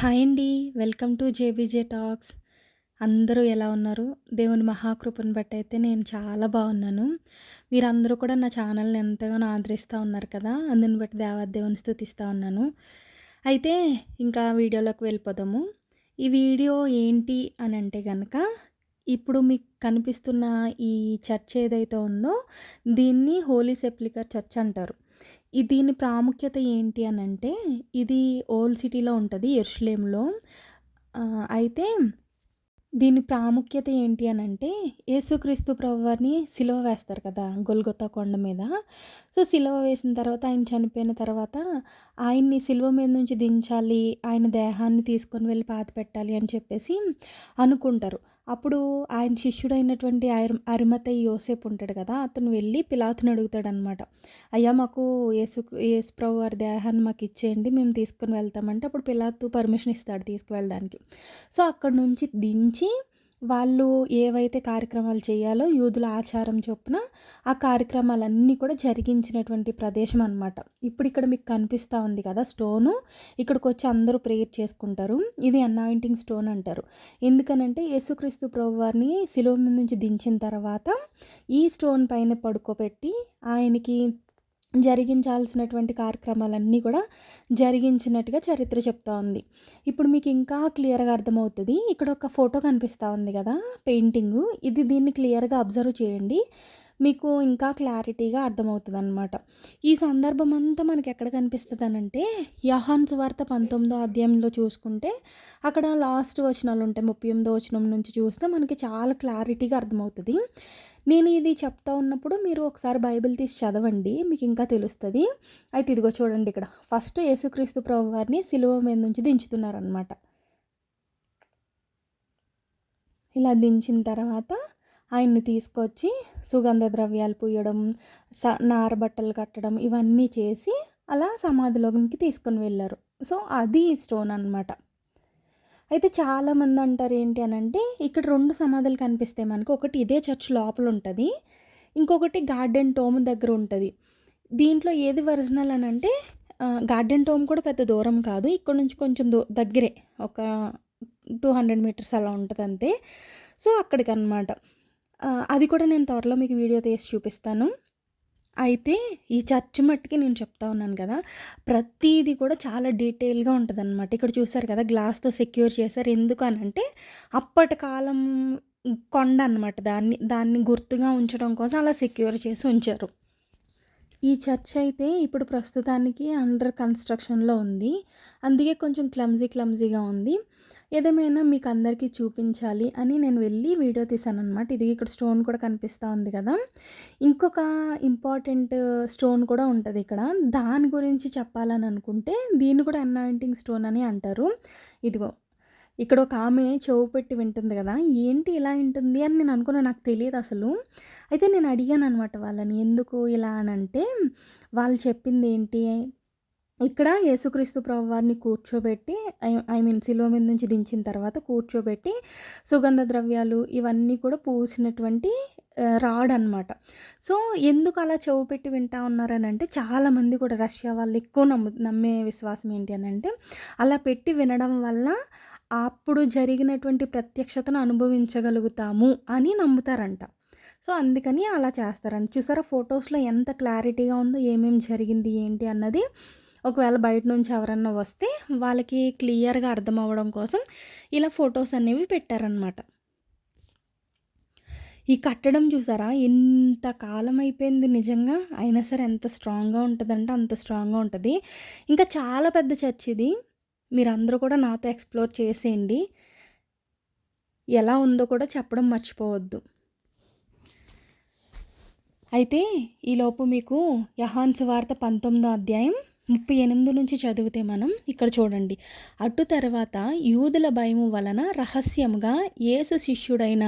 Hi అండి. Welcome to JBJ talks. అందరూ ఎలా ఉన్నారు? దేవుని మహాకృపను బట్టి అయితే నేను చాలా బాగున్నాను. మీరందరూ కూడా నా ఛానల్ని ఎంతగానో ఆదరిస్తూ ఉన్నారు కదా? అందుని బట్టి దేవాదేవుని స్థుతిస్తూ ఉన్నాను. అయితే ఇంకా వీడియోలోకి వెళ్ళిపోదాము. ఈ వీడియో ఏంటి అని అంటే కనుక ఇప్పుడు మీకు కనిపిస్తున్న ఈ చర్చ్ ఏదైతే ఉందో దీన్ని హోలీ సెప్లికర్ చర్చ్ అంటారు. దీని ప్రాముఖ్యత ఏంటి అని అంటే ఇది ఓల్డ్ సిటీలో ఉంటుంది ఎర్ష్లేంలో. అయితే దీని ప్రాముఖ్యత ఏంటి అని అంటే యేసుక్రీస్తు ప్రభువారిని సిలువ వేస్తారు కదా గొల్గొత్త కొండ మీద. సో సిలువ వేసిన తర్వాత ఆయన చనిపోయిన తర్వాత ఆయన్ని సిలువ మీద నుంచి దించాలి ఆయన దేహాన్ని తీసుకొని వెళ్ళి పాత పెట్టాలి అని చెప్పేసి అనుకుంటారు. అప్పుడు ఆయన శిష్యుడైనటువంటి అరి అరిమత యోసేపు ఉంటాడు కదా అతను వెళ్ళి పిలాతుని అడుగుతాడనమాట అయ్యా మాకు యేసు యేసుప్రభు వారి దేహాన్ని మాకు ఇచ్చేయండి మేము తీసుకుని వెళ్తామంటే అప్పుడు పిలాతు పర్మిషన్ ఇస్తాడు తీసుకువెళ్ళడానికి. సో అక్కడ నుంచి దించి వాళ్ళు ఏవైతే కార్యక్రమాలు చేయాలో యూదుల ఆచారం చొప్పున ఆ కార్యక్రమాలన్నీ కూడా జరిగించినటువంటి ప్రదేశం అనమాట ఇప్పుడు ఇక్కడ మీకు కనిపిస్తూ ఉంది కదా స్టోను. ఇక్కడికి వచ్చి అందరూ ప్రేయర్ చేసుకుంటారు. ఇది అనాయింటింగ్ స్టోన్ అంటారు. ఎందుకనంటే యేసుక్రీస్తు ప్రభు వారిని శిలువ నుంచి దించిన తర్వాత ఈ స్టోన్ పైన పడుకోబెట్టి ఆయనకి జరిగించాల్సినటువంటి కార్యక్రమాలన్నీ కూడా జరిగించినట్టుగా చరిత్ర చెప్తా ఉంది. ఇప్పుడు మీకు ఇంకా క్లియర్గా అర్థమవుతుంది. ఇక్కడ ఒక ఫోటో కనిపిస్తూ ఉంది కదా పెయింటింగు. ఇది దీన్ని క్లియర్గా అబ్జర్వ్ చేయండి. మీకు ఇంకా క్లారిటీగా అర్థమవుతుంది అనమాట ఈ సందర్భం అంతా మనకి ఎక్కడ కనిపిస్తుంది అంటే యహాన్స్ వార్త పంతొమ్మిదో అధ్యాయంలో చూసుకుంటే అక్కడ లాస్ట్ వచనాలు ఉంటాయి ముప్పై ఎనిమిదో వచనం నుంచి చూస్తే మనకి చాలా క్లారిటీగా అర్థమవుతుంది. నేను ఇది చెప్తా ఉన్నప్పుడు మీరు ఒకసారి బైబిల్ తీసి చదవండి మీకు ఇంకా తెలుస్తుంది. అయితే ఇదిగో చూడండి ఇక్కడ. ఫస్ట్ యేసుక్రీస్తు ప్రభు వారిని సిలువ మీద నుంచి దించుతున్నారనమాట ఇలా దించిన తర్వాత ఆయన్ని తీసుకొచ్చి సుగంధ ద్రవ్యాలు పూయడం స నార బట్టలు కట్టడం ఇవన్నీ చేసి అలా సమాధిలోకి తీసుకొని వెళ్ళారు. సో అది స్టోన్ అనమాట అయితే చాలామంది అంటారు ఏంటి అని అంటే ఇక్కడ రెండు సమాధులు కనిపిస్తాయి మనకు. ఒకటి ఇదే చర్చ్ లోపల ఉంటుంది. ఇంకొకటి గార్డెన్ టోమ్ దగ్గర ఉంటుంది. దీంట్లో ఏది ఒరిజినల్ అని అంటే గార్డెన్ టోమ్ కూడా పెద్ద దూరం కాదు. ఇక్కడ నుంచి కొంచెం దూ దగ్గరే. ఒక టూ హండ్రెడ్ మీటర్స్ అలా ఉంటుంది అంతే. సో అక్కడికి అనమాట అది కూడా నేను త్వరలో మీకు వీడియో తీసి చూపిస్తాను. అయితే ఈ చర్చ్ మట్టుకి నేను చెప్తా ఉన్నాను కదా ప్రతీది కూడా చాలా డీటెయిల్గా ఉంటుంది అనమాట ఇక్కడ చూసారు కదా గ్లాస్తో సెక్యూర్ చేశారు. ఎందుకు అని అంటే అప్పటి కాలం కొండ అనమాట దాన్ని దాన్ని గుర్తుగా ఉంచడం కోసం అలా సెక్యూర్ చేసి ఉంచారు. ఈ చర్చ్ అయితే ఇప్పుడు ప్రస్తుతానికి అండర్ కన్స్ట్రక్షన్లో ఉంది. అందుకే కొంచెం క్లమ్జీ క్లమ్జీగా ఉంది. ఏదేమైనా మీకు అందరికీ చూపించాలి అని నేను వెళ్ళి వీడియో తీసాను అనమాట ఇది ఇక్కడ స్టోన్ కూడా కనిపిస్తూ ఉంది కదా. ఇంకొక ఇంపార్టెంట్ స్టోన్ కూడా ఉంటుంది ఇక్కడ. దాని గురించి చెప్పాలని అనుకుంటే దీన్ని కూడా అనాయింటింగ్ స్టోన్ అని అంటారు. ఇదిగో ఇక్కడ ఒక ఆమె చెవు పెట్టి వింటుంది కదా. ఏంటి ఇలా వింటుంది అని నేను అనుకున్నా నాకు తెలియదు అసలు. అయితే నేను అడిగాను అనమాట వాళ్ళని ఎందుకు ఇలా అని అంటే వాళ్ళు చెప్పింది ఏంటి? ఇక్కడ యేసుక్రీస్తు ప్రభు వారిని కూర్చోబెట్టి ఐ మీన్ సిలువ మీద నుంచి దించిన తర్వాత కూర్చోబెట్టి సుగంధ ద్రవ్యాలు ఇవన్నీ కూడా పూసినటువంటి రాడ్ అనమాట సో ఎందుకు అలా చెవు పెట్టి వింటా ఉన్నారని అంటే చాలామంది కూడా రష్యా వాళ్ళు ఎక్కువ నమ్ము నమ్మే విశ్వాసం ఏంటి అని అంటే అలా పెట్టి వినడం వల్ల అప్పుడు జరిగినటువంటి ప్రత్యక్షతను అనుభవించగలుగుతాము అని నమ్ముతారంట. సో అందుకని అలా చేస్తారంట చూసారా ఫొటోస్లో ఎంత క్లారిటీగా ఉందో ఏమేమి జరిగింది ఏంటి అన్నది ఒకవేళ బయట నుంచి ఎవరన్నా వస్తే వాళ్ళకి క్లియర్గా అర్థం అవ్వడం కోసం ఇలా ఫొటోస్ అనేవి పెట్టారనమాట ఈ కట్టడం చూసారా? ఎంత కాలం అయిపోయింది నిజంగా? అయినా సరే ఎంత స్ట్రాంగ్గా ఉంటుందంటే అంత స్ట్రాంగ్గా ఉంటుంది. ఇంకా చాలా పెద్ద చర్చ్ ఇది. మీరందరూ కూడా నాతో ఎక్స్ప్లోర్ చేసేయండి. ఎలా ఉందో కూడా చెప్పడం మర్చిపోవద్దు. అయితే ఈలోపు మీకు యహాన్స్ వార్త పంతొమ్మిదో అధ్యాయం ముప్పై ఎనిమిది నుంచి చదివితే మనం ఇక్కడ చూడండి. అటు తర్వాత యూదుల భయము వలన రహస్యముగా యేసు శిష్యుడైన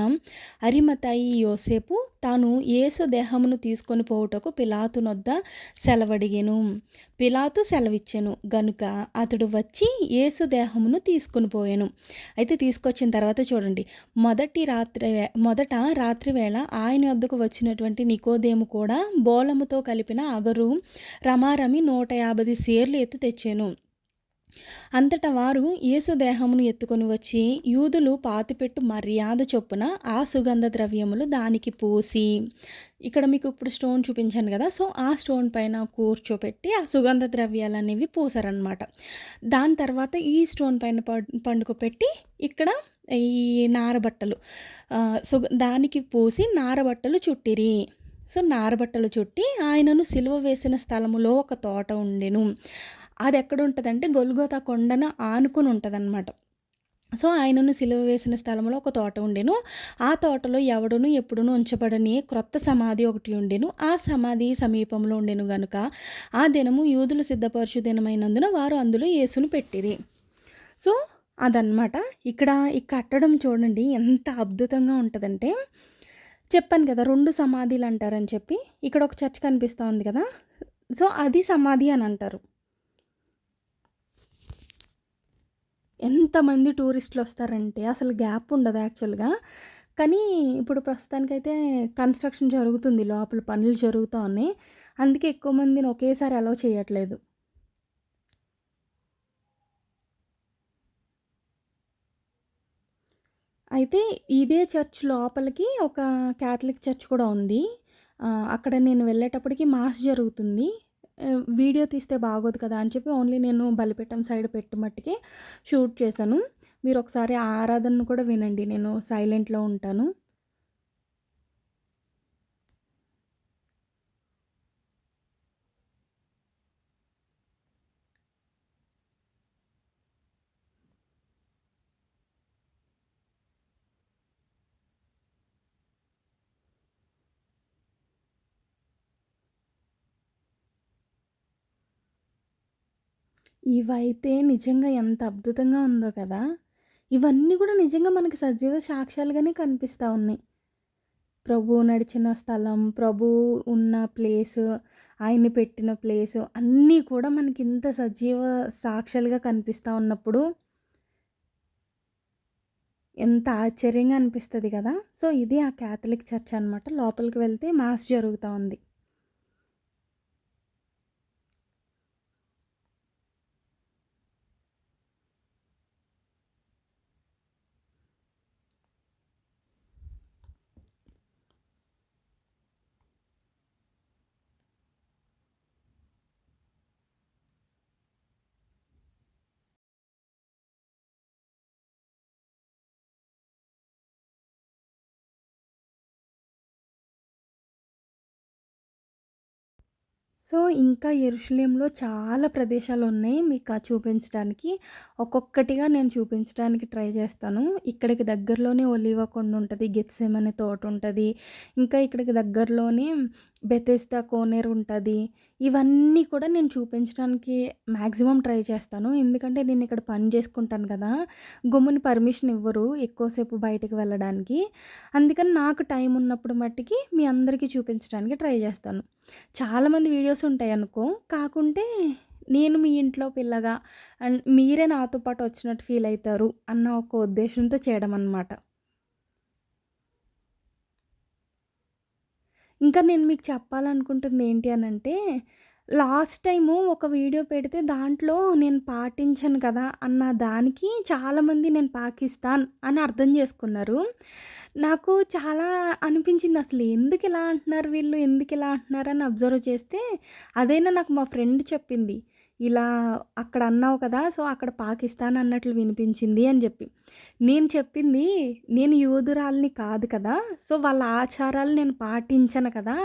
అరిమతాయి యోసేపు తాను యేసు దేహమును తీసుకొని పోవుటకు పిలాతునొద్ద సెలవడిగెను. పిలాతు సెలవిచ్చెను. గనుక అతడు వచ్చి యేసు దేహమును తీసుకుని పోయాను. అయితే తీసుకొచ్చిన తర్వాత చూడండి. మొదటి రాత్రి మొదట రాత్రి వేళ ఆయన వద్దకు వచ్చినటువంటి నికోదేము కూడా బోలముతో కలిపిన అగరు రమారమి నూట యాభై సేర్లు ఎత్తు తెచ్చాను. అంతటా వారు యేసు దేహమును ఎత్తుకొని వచ్చి యూదులు పాతిపెట్టు మర్యాద చొప్పున ఆ సుగంధ ద్రవ్యములు దానికి పూసి ఇక్కడ మీకు ఇప్పుడు స్టోన్ చూపించాను కదా సో ఆ స్టోన్ పైన కూర్చోపెట్టి ఆ సుగంధ ద్రవ్యాలు అనేవి పూసారనమాట దాని తర్వాత ఈ స్టోన్ పైన పండుగ పెట్టి ఇక్కడ ఈ నారబట్టలు సుగ దానికి పూసి నారబట్టలు చుట్టిరి. సో నారబట్టలు చుట్టి ఆయనను సిలువ వేసిన స్థలములో ఒక తోట ఉండెను. అది ఎక్కడ ఉంటుందంటే గొల్గోతా కొండను ఆనుకుని ఉంటుందన్నమాట సో ఆయనను సిలువ వేసిన స్థలంలో ఒక తోట ఉండెను. ఆ తోటలో ఎవడును ఎప్పుడును ఉంచబడని క్రొత్త సమాధి ఒకటి ఉండెను. ఆ సమాధి సమీపంలో ఉండెను గనుక ఆ దినము యూదులు సిద్ధపరచు దినమైనందున వారు అందులో యేసును పెట్టిరి. సో అదనమాట ఇక్కడ ఈ కట్టడం చూడండి ఎంత అద్భుతంగా ఉంటుందంటే చెప్పాను కదా రెండు సమాధులు అంటారని చెప్పి ఇక్కడ ఒక చర్చ్ కనిపిస్తూ ఉంది కదా. సో అది సమాధి అని అంటారు. ఎంతమంది టూరిస్టులు వస్తారంటే అసలు గ్యాప్ ఉండదు యాక్చువల్గా. కానీ ఇప్పుడు ప్రస్తుతానికైతే కన్స్ట్రక్షన్ జరుగుతుంది లోపల పనులు జరుగుతూ ఉన్నాయి. అందుకే ఎక్కువ మందిని ఒకేసారి అలౌ చేయట్లేదు. అయితే ఇదే చర్చ్ లోపలికి ఒక క్యాథలిక్ చర్చ్ కూడా ఉంది. అక్కడ నేను వెళ్ళేటప్పటికి మాస్ జరుగుతుంది. వీడియో తీస్తే బాగోదు కదా అని చెప్పి ఓన్లీ నేను బలిపెట్టం సైడ్ పెట్టి మట్టుకే షూట్ చేశాను. మీరు ఒకసారి ఆరాధనను కూడా వినండి. నేను సైలెంట్లో ఉంటాను. ఇవైతే నిజంగా ఎంత అద్భుతంగా ఉందో కదా? ఇవన్నీ కూడా నిజంగా మనకి సజీవ సాక్ష్యాలుగానే కనిపిస్తూ ఉన్నాయి. ప్రభు నడిచిన స్థలం ప్రభు ఉన్న ప్లేస్ ఆయన్ని పెట్టిన ప్లేసు అన్నీ కూడా మనకి ఇంత సజీవ సాక్ష్యాలుగా కనిపిస్తూ ఉన్నప్పుడు ఎంత ఆశ్చర్యంగా అనిపిస్తుంది కదా? సో ఇది ఆ క్యాథలిక్ చర్చ్ అనమాట లోపలికి వెళ్తే మాస్ జరుగుతూ ఉంది. సో ఇంకా ఎరుషులేంలో చాలా ప్రదేశాలు ఉన్నాయి మీకు చూపించడానికి. ఒక్కొక్కటిగా నేను చూపించడానికి ట్రై చేస్తాను. ఇక్కడికి దగ్గరలోనే ఒలివ కొండ ఉంటుంది గెత్సేమనే తోట ఉంటుంది ఇంకా ఇక్కడికి దగ్గరలోనే బెతెస్తా కోనేరు ఉంటుంది. ఇవన్నీ కూడా నేను చూపించడానికి మ్యాక్సిమం ట్రై చేస్తాను. ఎందుకంటే నేను ఇక్కడ పని చేసుకుంటాను కదా గుమ్ముని పర్మిషన్ ఇవ్వరు ఎక్కువసేపు బయటకు వెళ్ళడానికి. అందుకని నాకు టైం ఉన్నప్పుడు మట్టికి మీ అందరికీ చూపించడానికి ట్రై చేస్తాను. చాలామంది వీడియోస్ ఉంటాయి అనుకో కాకుంటే నేను మీ ఇంట్లో పిల్లగా అండ్ మీరే నాతో పాటు వచ్చినట్టు ఫీల్ అవుతారు అన్న ఒక ఉద్దేశంతో చేయడం అన్నమాట. ఇంకా నేను మీకు చెప్పాలనుకుంటుంది ఏంటి అని అంటే లాస్ట్ టైము ఒక వీడియో పెడితే దాంట్లో నేను పాటించను కదా అన్న దానికి చాలామంది నేను పాకిస్తాన్ అని అర్థం చేసుకున్నారు. నాకు చాలా అనిపించింది అసలు ఎందుకు ఇలా అంటున్నారు వీళ్ళు ఎందుకు ఇలా అంటున్నారు అని అబ్జర్వ్ చేస్తే అదైనా నాకు మా ఫ్రెండ్ చెప్పింది. ఇలా అక్కడ అన్నావు కదా సో అక్కడ పాకిస్తాన్ అన్నట్లు వినిపించింది అని చెప్పి. నేను చెప్పింది నేను యూదురాల్ని కాదు కదా సో వాళ్ళ ఆచారాలు నేను పాటించను కదా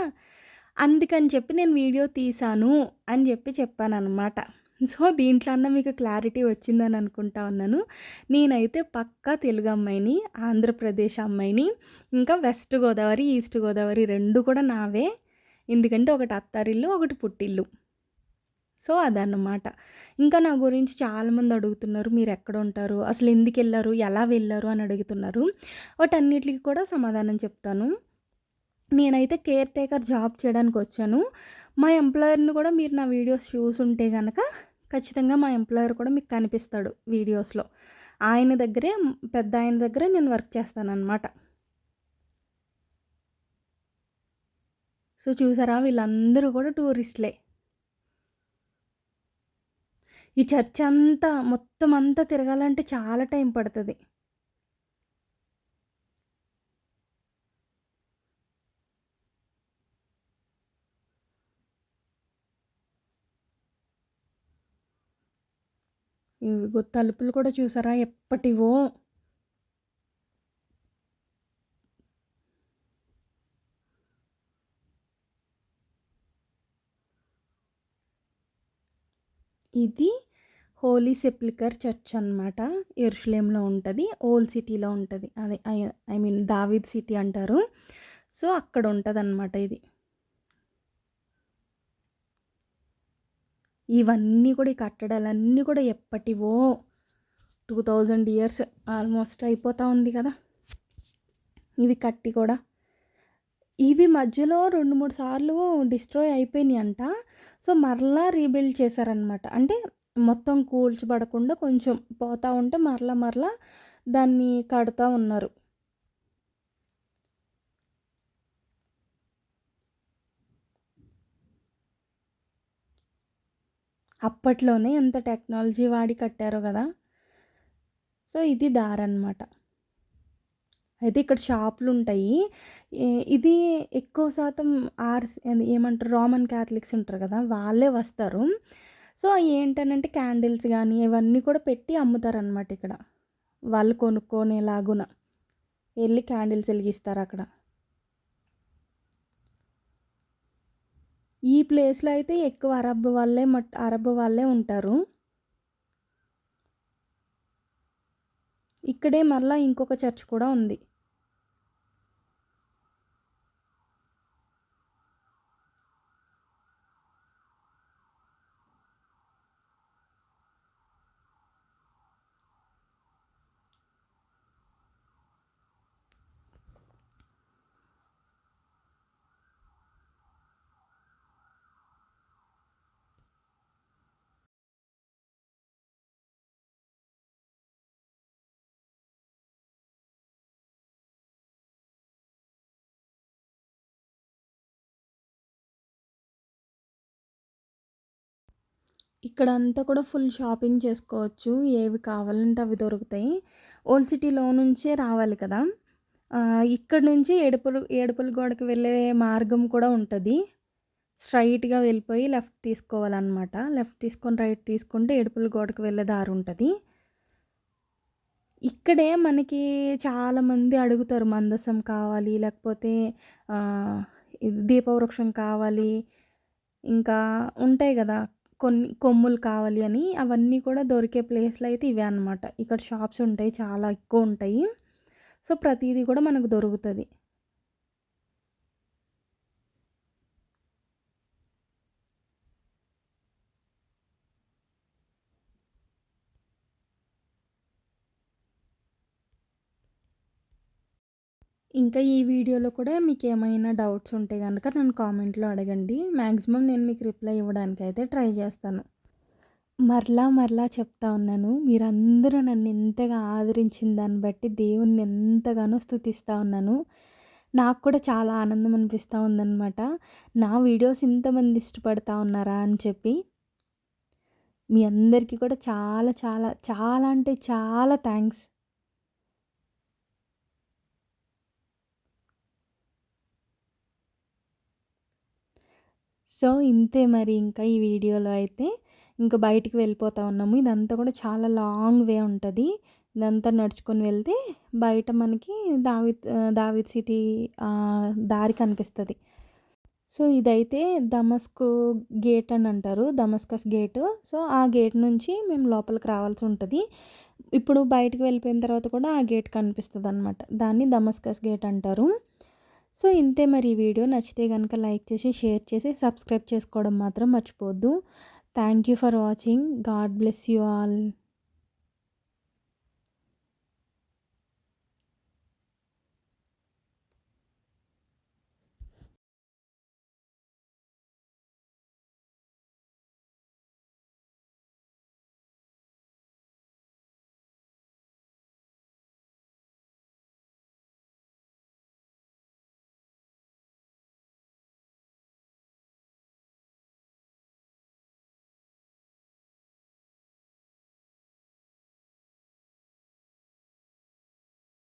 అందుకని చెప్పి నేను వీడియో తీశాను అని చెప్పి చెప్పాను అనమాట సో దీంట్లో అన్న మీకు క్లారిటీ వచ్చిందని అనుకుంటా ఉన్నాను. నేనైతే పక్కా తెలుగు అమ్మాయిని ఆంధ్రప్రదేశ్ అమ్మాయిని ఇంకా వెస్ట్ గోదావరి ఈస్ట్ గోదావరి రెండు కూడా నావే. ఎందుకంటే ఒకటి అత్తారిల్లు ఒకటి పుట్టిల్లు. సో అదన్నమాట. ఇంకా నా గురించి చాలామంది అడుగుతున్నారు మీరు ఎక్కడ ఉంటారు అసలు ఎందుకు వెళ్ళారు ఎలా వెళ్ళారు అని అడుగుతున్నారు. వాటన్నిటికి కూడా సమాధానం చెప్తాను. నేనైతే కేర్ టేకర్ జాబ్ చేయడానికి వచ్చాను. మా ఎంప్లాయర్ని కూడా మీరు నా వీడియోస్ చూసుంటే కనుక ఖచ్చితంగా మా ఎంప్లాయర్ కూడా మీకు కనిపిస్తాడు వీడియోస్లో. ఆయన దగ్గరే పెద్ద ఆయన దగ్గరే నేను వర్క్ చేస్తానన్నమాట. సో చూసారా? వీళ్ళందరూ కూడా టూరిస్ట్లే. ఈ చర్చ్ అంతా మొత్తం అంతా తిరగాలంటే చాలా టైం పడుతుంది. ఇవి తలుపులు కూడా చూసారా? ఎప్పటివో ఇది హోలీ సెప్లికర్ చర్చ్ అనమాట ఎరుషులేంలో ఉంటుంది. ఓల్డ్ సిటీలో ఉంటుంది. అదే ఐ మీన్ దావిద్ సిటీ అంటారు. సో అక్కడ ఉంటుంది అనమాట ఇది. ఇవన్నీ కూడా ఈ కట్టడాలన్నీ కూడా ఎప్పటివో టూ థౌజండ్ ఇయర్స్ ఆల్మోస్ట్ అయిపోతూ ఉంది కదా. ఇవి కట్టి కూడా ఇవి మధ్యలో రెండు మూడు సార్లు డిస్ట్రాయ్ అయిపోయినాయి అంట సో మరలా రీబిల్డ్ చేశారనమాట అంటే మొత్తం కూల్చబడకుండా కొంచెం పోతూ ఉంటే మరలా మరలా దాన్ని కడుతూ ఉన్నారు. అప్పట్లోనే ఎంత టెక్నాలజీ వాడి కట్టారో కదా. సో ఇది దారనమాట అయితే ఇక్కడ షాపులు ఉంటాయి ఇది ఎక్కువ శాతం ఆర్స్ ఏమంటారు రోమన్ క్యాథలిక్స్ ఉంటారు కదా వాళ్ళే వస్తారు. సో ఏంటనంటే క్యాండిల్స్ కానీ ఇవన్నీ కూడా పెట్టి అమ్ముతారనమాట ఇక్కడ. వాళ్ళు కొనుక్కొనేలాగున. వెళ్ళి క్యాండిల్స్ వెలిగిస్తారు అక్కడ. ఈ ప్లేస్లో అయితే ఎక్కువ అరబ్ వాళ్ళే మట్ అరబ్ వాళ్ళే ఉంటారు. ఇక్కడే మరలా ఇంకొక చర్చ్ కూడా ఉంది. ఇక్కడ అంతా కూడా ఫుల్ షాపింగ్ చేసుకోవచ్చు. ఏవి కావాలంటే అవి దొరుకుతాయి. ఓల్డ్ సిటీలో నుంచే రావాలి కదా. ఇక్కడ నుంచి ఏడుపులు ఏడుపుల గోడకి వెళ్ళే మార్గం కూడా ఉంటుంది. స్ట్రైట్గా వెళ్ళిపోయి లెఫ్ట్ తీసుకోవాలన్నమాట. లెఫ్ట్ తీసుకొని రైట్ తీసుకుంటే ఏడుపుల గోడకు వెళ్ళే దారి ఉంటుంది. ఇక్కడే మనకి చాలామంది అడుగుతారు మందసం కావాలి లేకపోతే దీపవృక్షం కావాలి. ఇంకా ఉంటాయి కదా. కొన్ని కొమ్ములు కావాలి అని అవన్నీ కూడా దొరికే ప్లేస్లు అయితే ఇవే అనమాట ఇక్కడ షాప్స్ ఉంటాయి చాలా ఎక్కువ ఉంటాయి. సో ప్రతిదీ కూడా మనకు దొరుకుతుంది. ఇంకా ఈ వీడియోలో కూడా మీకు ఏమైనా డౌట్స్ ఉంటే కనుక నన్ను కామెంట్లో అడగండి. మ్యాక్సిమం నేను మీకు రిప్లై ఇవ్వడానికి అయితే ట్రై చేస్తాను. మరలా మరలా చెప్తా ఉన్నాను. మీరందరూ నన్ను ఎంతగా ఆదరించిన దాన్ని బట్టి దేవుణ్ణి ఎంతగానో స్థుతిస్తూ ఉన్నాను. నాకు కూడా చాలా ఆనందం అనిపిస్తూ ఉందన్నమాట. నా వీడియోస్ ఇంతమంది ఇష్టపడతా ఉన్నారా అని చెప్పి మీ అందరికీ కూడా చాలా చాలా చాలా అంటే చాలా థ్యాంక్స్. సో ఇంతే మరి ఇంకా ఈ వీడియోలో అయితే. ఇంకా బయటికి వెళ్ళిపోతా ఉన్నాము. ఇదంతా కూడా చాలా లాంగ్ వే ఉంటుంది. ఇదంతా నడుచుకొని వెళ్తే బయట మనకి దావిత్ దావిత్ సిటీ దారి కనిపిస్తుంది. సో ఇదైతే దమస్కు గేట్ అని అంటారు. Damascus gate. సో ఆ గేట్ నుంచి మేము లోపలికి రావాల్సి ఉంటుంది. ఇప్పుడు బయటకు వెళ్ళిపోయిన తర్వాత కూడా ఆ గేట్ కనిపిస్తుంది అనమాట దాన్ని దమస్కస్ గేట్ అంటారు. సో ఇంతే మరి ఈ వీడియో. నచ్చితే కనుక లైక్ చేసి షేర్ చేసి సబ్స్క్రైబ్ చేసుకోవడం మాత్రం మర్చిపోవద్దు. Thank you for watching. God bless you all.